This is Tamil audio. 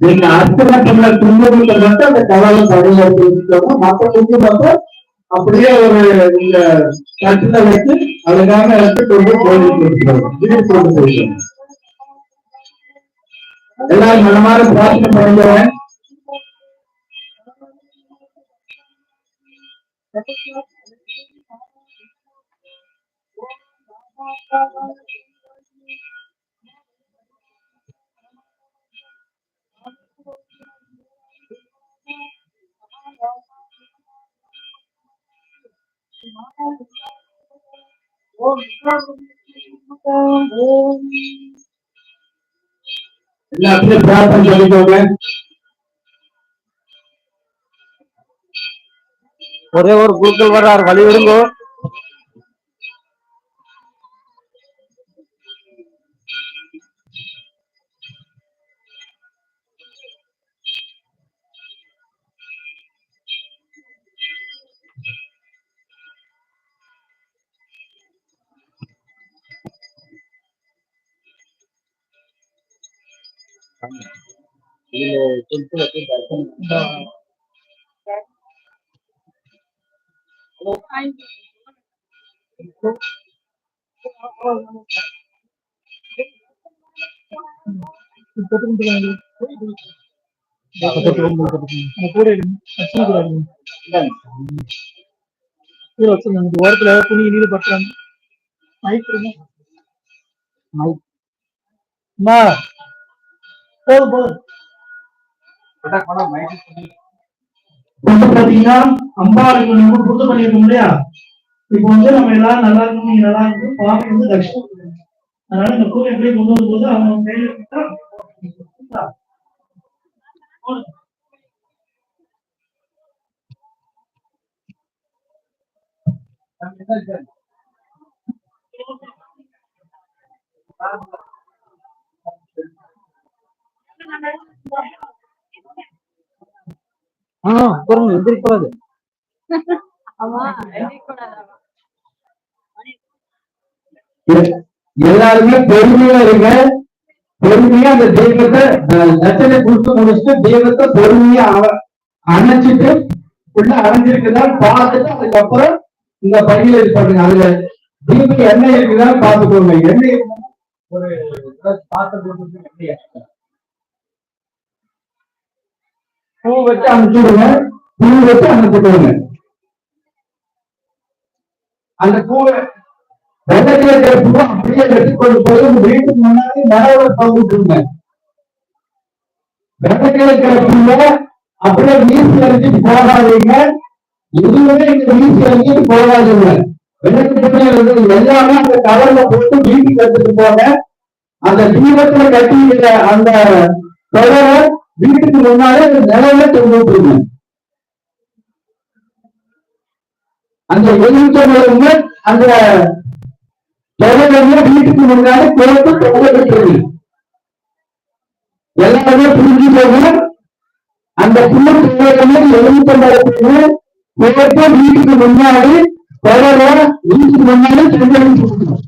நீங்க அர்த்தமற்றமுள்ள துன்பங்களை மட்டும் அந்த கவலை சரியா தெரிஞ்சுக்கோங்க மற்ற துன்பு மட்டும் அப்படியே ஒரு இந்த கட்டில வச்சு அழகான இடத்துக்கு கொண்டு போய் கொடுத்துருவோம் எல்லாரும் மனமாற பிரார்த்தனை பண்ணுறேன் எல்லாத்தையும் பிரார்த்தனை சொல்லிக்கோங்க. ஒரே ஒரு குழுக்கள் வர்றார். வழி விடுங்கோ ஓரத்துல துணி நீடு பட்டுறாங்க மைக் மைக் அம்மா போதும் போதும் பாத்தீங்கன்னா அம்பாளுக்கு நம்ம பண்ணிருக்கோம் இல்லையா? இப்போ வந்து நம்ம எல்லாரும் நல்லா இருக்கணும் நீங்க நல்லா இருக்கணும் வந்து தட்சிணம் அதனால இந்த கோவில் எப்படி கொண்டு வரும்போது அவங்க எந்திரிக்கூடாது எல்லாருமே பொறுமையா இருங்க. பொறுமையா அந்த தெய்வத்தை லட்சணை கொடுத்து முடிச்சுட்டு தெய்வத்தை பொறுமையா அணைச்சிட்டு உள்ள அணைஞ்சிருக்குதான் பார்த்துட்டு அதுக்கப்புறம் இந்த பணியில இது பண்ணுங்க. அதுல தீபம் எண்ணெய் இருக்குதா பார்த்துக்கோங்க. எண்ணெய் ஒரு பாத்திரம் போட்டு எண்ணெய் பூ வச்சு அனுப்பிச்சுடுங்க பூ வச்சு அனுப்பிச்சுடுங்க அந்த பூவை வெள்ளத்தில் இருக்கிற பூவை அப்படியே வெட்டி கொண்டு போய் உங்க வீட்டுக்கு முன்னாடி நிலவுல தொங்கிட்டுருங்க வெள்ளத்தில் இருக்கிற பூவை அப்படியே வீசி எறிஞ்சிட்டு போகாதீங்க. எதுவுமே இந்த வீசி எறிஞ்சிட்டு போகாதீங்க. வெள்ளத்துல இருக்கிறது எல்லாமே அந்த கவர்ல போட்டு வீட்டுக்கு எடுத்துட்டு போங்க. அந்த தீபத்துல கட்டிக்கிற அந்த தொடரை வீட்டுக்கு முன்னாலே நிலவுல தொங்கிட்டுருங்க அந்த எதிர்த்தவங்க அந்த தொடர்ந்து வீட்டுக்கு முன்னாடி போட்டு தொங்க விட்டுருங்க புரிஞ்சு போகும் அந்த புண்ணு பிள்ளைகளும் எலுமிச்சம்பழத்துக்கு குழப்பம் வீட்டுக்கு முன்னாடி தொடர வீட்டுக்கு முன்னாடி தொங்க விட்டுருங்க